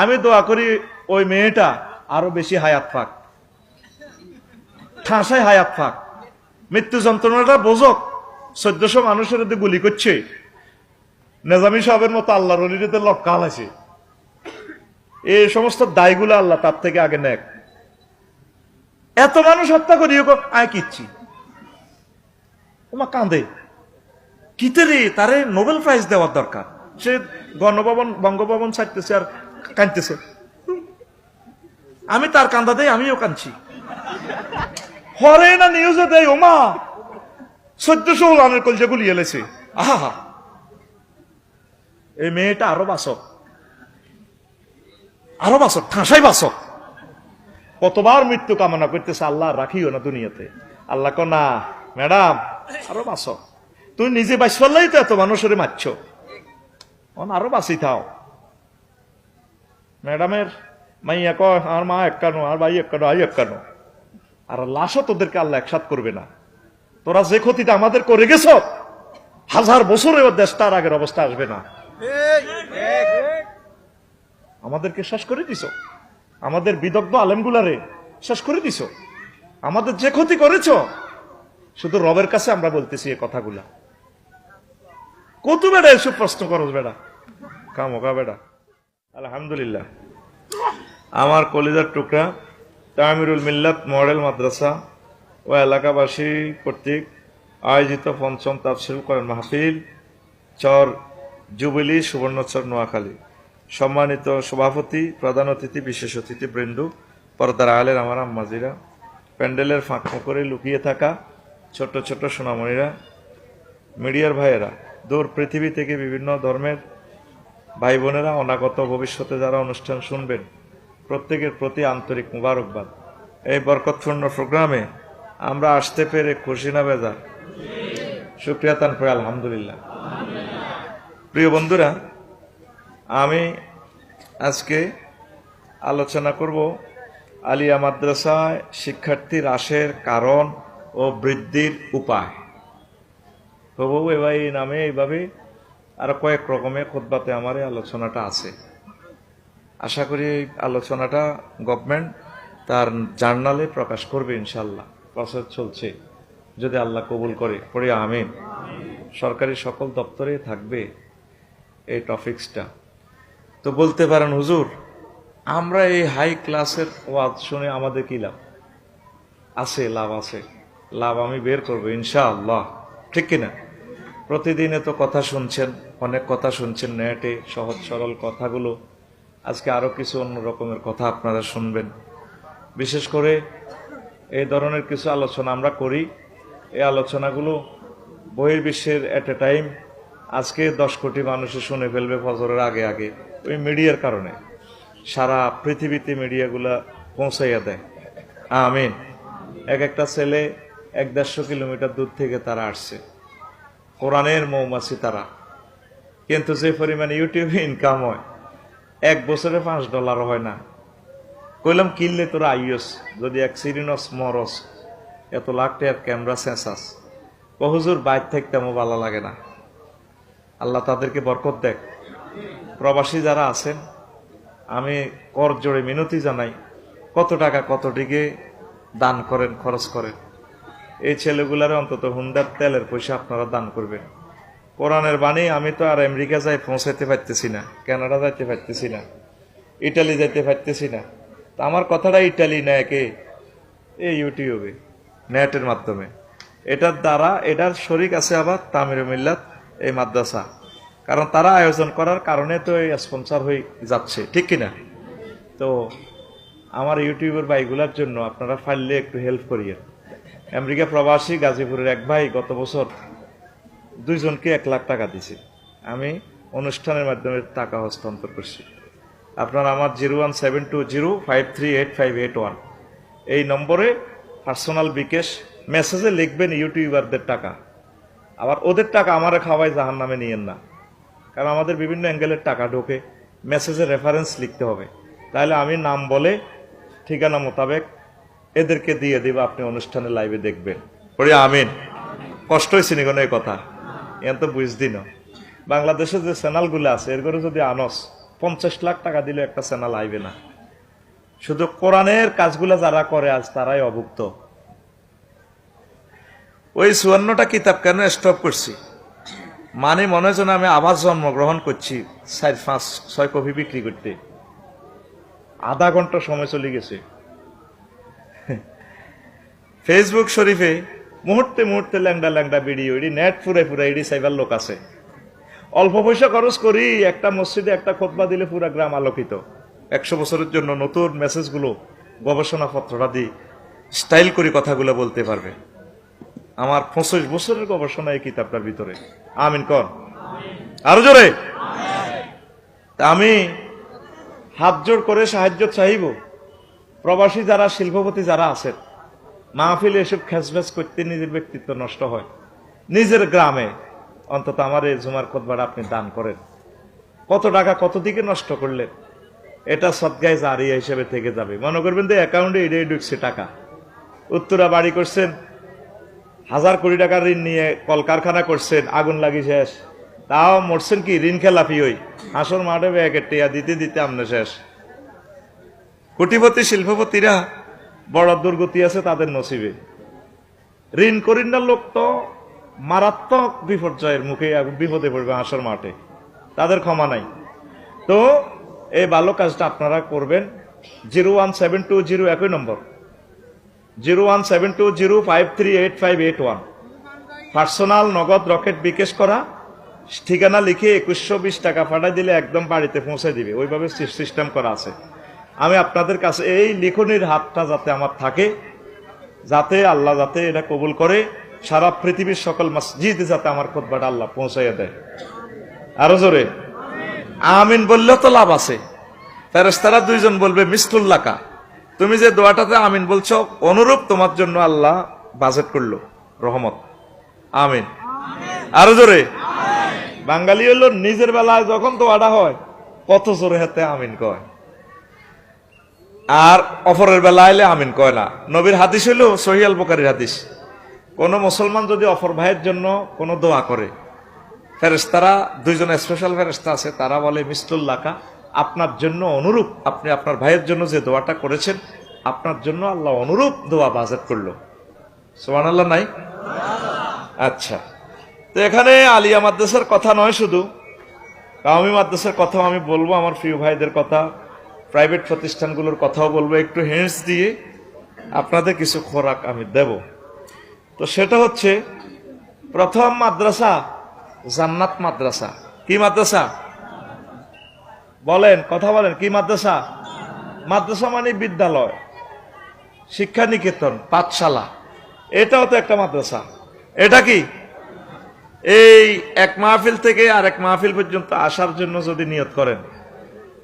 আমি দোয়া করি ওই মেয়েটা আরও বেশি হায়াত পাক। ঠাঁসায় হায়াত পাক। মৃত্যু যন্ত্রণাটা বোঝক। চোদ্দশো মানুষের মধ্যে গুলি করছে, নেজামি সাহেবের মতো আল্লাহর অলিতে লটকাল আছে এই সমস্ত দায়গুলো আল্লাহ তার থেকে আগে নেক। এত মানুষ হত্যা করি আয় কিচ্ছি। ওমা কাঁদে। কিতে রে, তারে নোবেল প্রাইজ দেওয়ার দরকার। সে গণভবন, বঙ্গভবন ছাড়তেছে আর কাঁদতেছে। আমি তার কান্দা দেই, আমিও কাঁদছি। হরে না নিউজে দেয় ওমা! চোদ্দশো রানের কলজে গুলি এলেছে। আহা এই মেয়েটা আরও বাসক আরও বাসক ঠাঁসাই বাসক কতবার মৃত্যু কামনা করতেছে আল্লাহ রাখিও না দুনিয়াতে। আল্লাহ না, ম্যাডাম, আরও বাসক তুমি নিজে বাঁচ পারলেই তো এত মানুষের মারছ। আরও বাঁচি থাও ম্যাডামের মাইয়া কয়, আর মা একানো আর ভাই একানো আই একানো আর লাশও তোদেরকে আল্লাহ একসাথ করবে না। তোরা যে ক্ষতিটা আমাদের করে গেছ, হাজার বছরেও দেশটার আগের অবস্থা আসবে না। আমাদেরকে শেষ করে দিছ। আমাদের বিদগ্ধ আলেমগুলারে শেষ করে দিছ। আমাদের যে ক্ষতি করেছ, শুধু রবের কাছে আমরা বলতেছি এই কথাগুলা। কত বেড়া এসব প্রশ্ন করো বেড়া? কামকা বেড়া। আলহামদুলিল্লাহ। আমার কলিজার টুকরা তামিরুল মিল্লাত মডেল মাদ্রাসা ও এলাকাবাসী কর্তৃক আয়োজিত পঞ্চম তাফসিল করেন মাহফিল চর জুবিলি সুবর্ণচর নোয়াখালী। সম্মানিত সভাপতি, প্রধান অতিথি, বিশেষ অতিথি বৃন্দু, পর্দার আলের আমার আম্মাজিরা, প্যান্ডেলের ফাঁক করে লুকিয়ে থাকা ছোট ছোট সোনামণিরা, মিডিয়ার ভাইয়েরা, দূর পৃথিবী থেকে বিভিন্ন ধর্মের ভাই বোনেরা অনাগত ভবিষ্যতে যারা অনুষ্ঠান শুনবেন, প্রত্যেকের প্রতি আন্তরিক মুবারকবাদ। এই বরকতপূর্ণ প্রোগ্রামে আমরা আসতে পেরে খুশি না বেজার। সুক্রিয়া তান করে আলহামদুলিল্লাহ। প্রিয় বন্ধুরা, আমি আজকে আলোচনা করব আলিয়া মাদ্রাসায় শিক্ষার্থী হ্রাসের কারণ ও বৃদ্ধির উপায়। তবু এবার এই নামে এইভাবে আরও কয়েক রকমের খোদবাতে আমার এই আলোচনাটা আছে। আশা করি এই আলোচনাটা গভর্নমেন্ট তার জার্নালে প্রকাশ করবে ইনশাল্লাহ প্রসেস চলছে। যদি আল্লাহ কবুল করে পড়ে আমিন। সরকারি সকল দপ্তরে থাকবে এই টপিক্সটা। তো বলতে পারেন, হুজুর, আমরা এই হাই ক্লাসের ওয়াজ শুনে আমাদের কি লাভ? আছে লাভ আছে। লাভ আমি বের করব ইনশাআল্লাহ। ঠিক কিনা? প্রতিদিনে তো কথা শুনছেন, অনেক কথা শুনছেন নেটে, সহজ সরল কথাগুলো। আজকে আরও কিছু অন্য রকমের কথা আপনারা শুনবেন। বিশেষ করে এই ধরনের কিছু আলোচনা আমরা করি। এই আলোচনাগুলো বহির্বিশ্বের অ্যাট এ টাইম আজকে দশ কোটি মানুষে শুনে ফেলবে ফজরের আগে আগে, ওই মিডিয়ার কারণে। সারা পৃথিবীতে মিডিয়াগুলা পৌঁছাইয়া দেয়। আমিন। এক একটা ছেলে এক দেড়শো কিলোমিটার দূর থেকে তারা আসছে। কোরআনের মৌমাছি তারা। কিন্তু যে পরিমাণ ইউটিউবে ইনকাম হয়, এক বছরে পাঁচ ডলার হয় না। কইলাম, কিনলে তোরা আইয়স, যদি এক সিরিনস মরস, এত লাখ টাকার ক্যামেরা সেন্সাস। কহুজুর বাইর থাকতে আমার ভালো লাগে না। আল্লাহ তাদেরকে বরকত দেখ। প্রবাসী যারা আছেন, আমি কর জোরে মিনতি জানাই, কত টাকা কত দিকে দান করেন, খরচ করেন। এই ছেলেগুলার অন্তত হুন্ডার তেলের পয়সা আপনারা দান করবেন। কোরআনের বাণী, আমি তো আর আমেরিকা যাই পৌঁছাইতে পারতেছি না, কানাডা যাইতে পারতেছি না, ইটালি যাইতে পারতেছি না। তা আমার কথাটা ইটালি নেয় কে এই ইউটিউবে, নেটের মাধ্যমে। এটার দ্বারা, এটার শরিক আছে আবার তামির মিল্লাত, এই মাদ্রাসা। কারণ তারা আয়োজন করার কারণে তো এই স্পন্সর হয়ে যাচ্ছে, ঠিক কিনা? তো আমার ইউটিউবের ভাইগুলার জন্য আপনারা ফাইললে একটু হেল্প করিয়েন। আমেরিকা প্রবাসী গাজীপুরের এক ভাই গত বছর দুইজনকে এক লাখ টাকা দিছে। আমি অনুষ্ঠানের মাধ্যমে টাকা হস্তান্তর করছি। আপনার আমার zero one seven two zero five three eight five eight one. এই নম্বরে পার্সোনাল বিকেশ মেসেজে লিখবেন ইউটিউবারদের টাকা। আবার ওদের টাকা আমারে খাওয়াই জাহান নামে নিয়েন না। কারণ আমাদের বিভিন্ন অ্যাঙ্গেলের টাকা ঢোকে। মেসেজে রেফারেন্স লিখতে হবে। তাহলে আমি নাম বলে ঠিকানা মোতাবেক এদেরকে দিয়ে দিব, আপনি অনুষ্ঠানে লাইভে দেখবেন। পড়ি, আমিন। কষ্ট হয়েছে নি কোনো এই কথা। এন তো বুঝদি না। বাংলাদেশের যে চ্যানেলগুলো আছে, এর করে যদি আনস, পঞ্চাশ লাখ টাকা দিলে একটা চ্যানেল আইবে না। শুধু কোরআনের কাজগুলো যারা করে, আজ তারাই অভুক্ত। ওই চুয়ান্নটা কিতাব কেন স্টপ করছি? মানে মনে হয় আমি আবার জন্মগ্রহণ করছি, চার, পাঁচ, ছয় কপি বিক্রি করতে। আধা ঘণ্টা সময় চলে গেছে। ফেসবুক শরীফে মুহূর্তে মুহূর্তে ল্যাংডা ল্যাংডা ভিডিও এডি নেট ফুরে ফুরে এডি সাইবার লোক আছে। অল্প পয়সা খরচ করি একটা মসজিদে একটা খোদবা দিলে পুরা গ্রাম আলোকিত। একশো বছরের জন্য নতুন মেসেজগুলো গবেষণাপত্রটা দিই স্টাইল করে কথাগুলো বলতে পারবে। আমার পঁচিশ বছরের গবেষণা এই কিতাবটার ভিতরে। আমিন কর আরও জোরে। আমি হাত জোর করে সাহায্য চাইব। প্রবাসী যারা, শিল্পপতি যারা আছেন মাহফিলে এসব খেসভেস করতে নিজের ব্যক্তিত্ব নষ্ট হয়। নিজের গ্রামে অন্তত আমার এই জুমার কোদবাটা আপনি দান করেন। কত টাকা কত দিকে নষ্ট করলেন? এটা সৎগায় জারিয়া হিসেবে থেকে যাবে। মনে করবেন যে অ্যাকাউন্টে এটাই ঢুকছে টাকা। উত্তরা বাড়ি করছেন, হাজার কোটি টাকার ঋণ নিয়ে কলকারখানা করছেন, আগুন লাগি শেষ। তাও মরছেন কি? ঋণ খেলাপি হই। আসল মাঠে ব্যাগের টিয়া দিতে দিতে আমনে শেষ। কোটিপতি, শিল্পপতিরা বড় দুর্গতি আছে, তাদের নসিবে। ঋণ করিন্নার লোক তো মারাত্মক বিপর্যয়ের মুখে বিপদে পড়বে হাসর মাঠে। তাদের ক্ষমা নাই। তো এই ভালো কাজটা আপনারা করবেন। Zero one seven two zero একই নম্বর। Zero one seven two zero five three eight five eight one. Personal Nagad Rocket bKash করা। ঠিকানা লিখে একুশশো বিশ টাকা পাঠাই দিলে একদম বাড়িতে পৌঁছে দিবে। ওইভাবে সিস্টেম করা আছে। আমি আপনাদের কাছে এই লিখনির হাতটা যাতে আমার থাকে, যাতে আল্লাহ যাতে এটা কবুল করে, সারা পৃথিবীর সকল মসজিদ যাতে আমার খোদবাটা আল্লাহ পৌঁছাইয়া দেয়। আরও জোরে। আমিন বললেও তো লাভ আছে। ফেরেস্তারা দুইজন বলবে, মিসলুল্লাকা, তুমি যে দোয়াটাতে আমিন বলছো, অনুরূপ তোমার জন্য আল্লাহ বাজেট করল, রহমত। আমিন। আরও জোরে। বাঙালি হলো নিজের বেলায় যখন দোয়াটা হয়, কত জোরে হাতে আমিন কয়। আর অফরের বেলা আইলে আমিন কয় না। নবীর হাদিস হইল সহিয়াল বোকারির হাদিস। কোন মুসলমান যদি অফর ভাইয়ের জন্য কোনো দোয়া করে ফেরেস্তারা দুইজন স্পেশাল ফেরেস্তা আছে, তারা বলে মিস্তুল্লাকা আপনার জন্য অনুরূপ, আপনি আপনার ভাইয়ের জন্য যে দোয়াটা করেছেন, আপনার জন্য আল্লাহ অনুরূপ দোয়া বাজার করল। সোহান আল্লাহ নাই? আচ্ছা। তো এখানে আলিয়া মাদ্রাসার কথা নয় শুধু। কাউমি মাদ্রাসার কথা আমি বলব, আমার প্রিয় ভাইদের কথা। প্রাইভেট প্রতিষ্ঠানগুলোর কথাও বলব, একটু হেন্স দিয়ে আপনাদের কিছু খোরাক আমি দেব। তো সেটা হচ্ছে, প্রথম মাদ্রাসা জান্নাত মাদ্রাসা। কি মাদ্রাসা? বলেন, কথা বলেন, কি মাদ্রাসা? মাদ্রাসা মানে বিদ্যালয় শিক্ষা নিকেতন পাঠশালা। এটাও তো একটা মাদ্রাসা। এটা কি? এই এক মাহফিল থেকে আর এক মাহফিল পর্যন্ত আসার জন্য যদি নিয়ত করেন।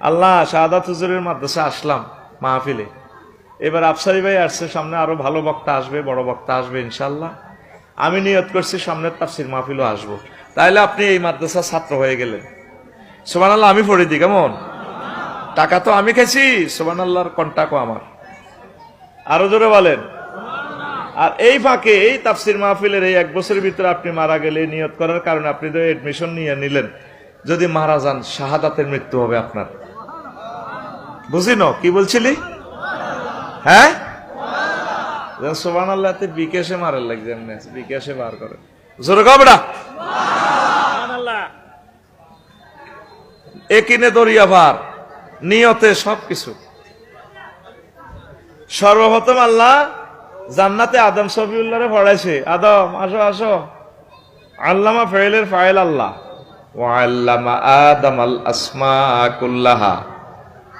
আল্লাহ, শাহাদাত হুজুরের মাদ্রাসা আসলাম মাহফিলে। এবার আফসারি ভাই আসছে, সামনে আরও ভালো বক্তা আসবে, বড় বক্তা আসবে ইনশাল্লাহ আমি নিয়ত করছি সামনের তাফসির মাহফিলও আসব। তাইলে আপনি এই মাদ্রাসার ছাত্র হয়ে গেলেন। সোমান আল্লাহ আমি পড়ে দিই কেমন? টাকা তো আমি খেয়েছি সোমান আল্লাহর কন্টাকও আমার। আরও জোরে বলেন। আর এই ফাঁকে, এই তাফসির মাহফিলের এই এক বছরের ভিতরে আপনি মারা গেলে নিয়ত করার কারণে আপনি তো এডমিশন নিয়ে নিলেন। যদি মারা যান, শাহাদাতের মৃত্যু হবে আপনার। বুঝিনো কি বলছিলি? হ্যাঁ? সোমান আল্লাহ বিকেশে মারার লাগছে এমনি বিকেশে বার করে। জোরে একিনে দরিয়া ভার নিয়তে সবকিছু সর্বপ্রথম আল্লাহ জান্নাতে আদম সফিউল্লাহরে পড়াইছে আদম আসো আসো। আল্লামা ফেলের ফাইল আল্লাহ। ও আল্লামা আদম আল আসমা কুল্লাহা।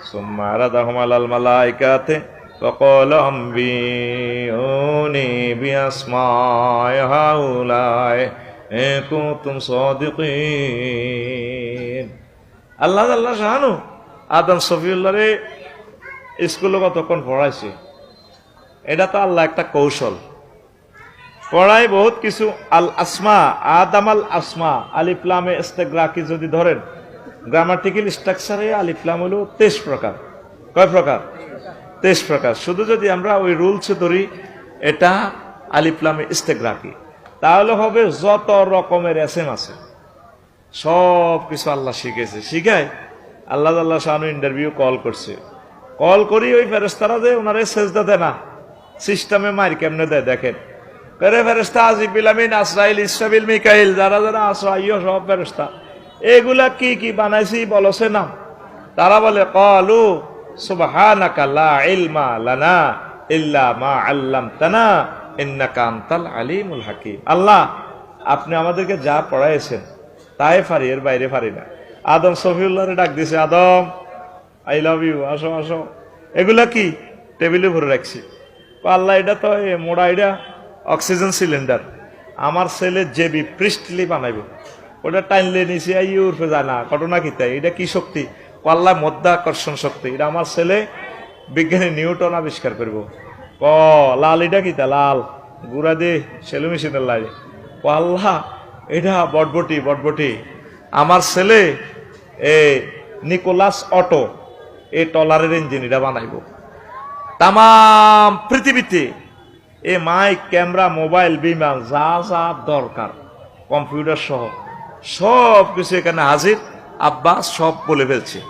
ثم عرضهم على الملائكة وقال أنبئوني بأسماء هؤلاء إن كنتم صادقين আল্লাহ আল্লাহ শাহানু আদম সফিউল্লাহরে স্কুলে কতক্ষণ পড়াইছে এটা তো আল্লাহ একটা কৌশল পড়ায় বহুত কিছু আল আসমা আদাম আল আসমা আলিফলামে ইস্তেগ্রাকি যদি ধরেন গ্রামাটিক্যাল স্ট্রাকচারে আলিফলাম হলো তেইশ প্রকার। কয় প্রকার? তেইশ প্রকার। শুধু যদি আমরা ওই রুলসে ধরি, এটা আলিফলামে ইস্তেগ্রাকি তাহলে হবে যত রকমের এস এম আছে, সব কিছু আল্লাহ শিখেছে। শিখায়? আল্লাহ আল্লাহ শাহানু ইন্টারভিউ কল করছে। কল করি ওই ফেরেস্তারা যে ওনারে সেজদা দেয় না। সিস্টেমে মার কেমনে দেয় দেখেন। করে ফেরেস্তা আজিব বিলামিন আসরাইল ইসরাবিল মিকাইল, যারা যারা আসরাইও সব ফেরেস্তা এগুলা কি কি বানাইছি বলছে না। তারা বলে, কলু সুবহানাকা লা ইলমা ইল্লা মা আল্লামতানা ইন্নাকা আনতাল আলিমুল হাকিম। আল্লাহ, আপনি আমাদেরকে যা পড়াইছেন, তাই পারি এর বাইরে পারি না। আদম সফিউল্লাহরে ডাক দিছে, আদম আই লাভ ইউ আসো আসো। এগুলা কি? টেবিলে ভরে রাখছি। আল্লাহ, এটা তো মোড়া, এটা অক্সিজেন সিলিন্ডার। আমার ছেলে জেবি পৃষ্ঠলি বানাইব। ওটা টাইনলে নিচে আই উর্ফে জানা, ঘটনা কি তাই এটা কি শক্তি? আল্লাহ মধ্যাকর্ষণ শক্তি। এটা আমার ছেলে বিজ্ঞানী নিউটন আবিষ্কার করব। ক, লাল এটা কি তা লাল। গুড়া দে সেলু মেশিনের ও আল্লাহ এটা বটবটি বটবটি। আমার ছেলে, এ, নিকোলাস অটো এই টলারের ইঞ্জিন এটা বানাইব। তাম পৃথিবীতে এ মাইক, ক্যামেরা, মোবাইল, বিমান, যা যা দরকার, কম্পিউটার সহ। সব কিছু এখানে হাজির। আব্বা সব বলে ফেলছে।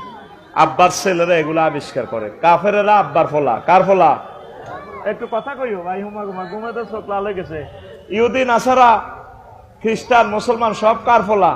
আব্বার ছেলেরা এগুলো আবিষ্কার করে। কাফেরা আব্বার ফলা। কার ফলা? একটু কথা কইও ভাই হুমা ঘুমা ঘুমে তো চোখ লাল গেছে। ইহুদিন আসারা খ্রিস্টান মুসলমান সব কার ফলা?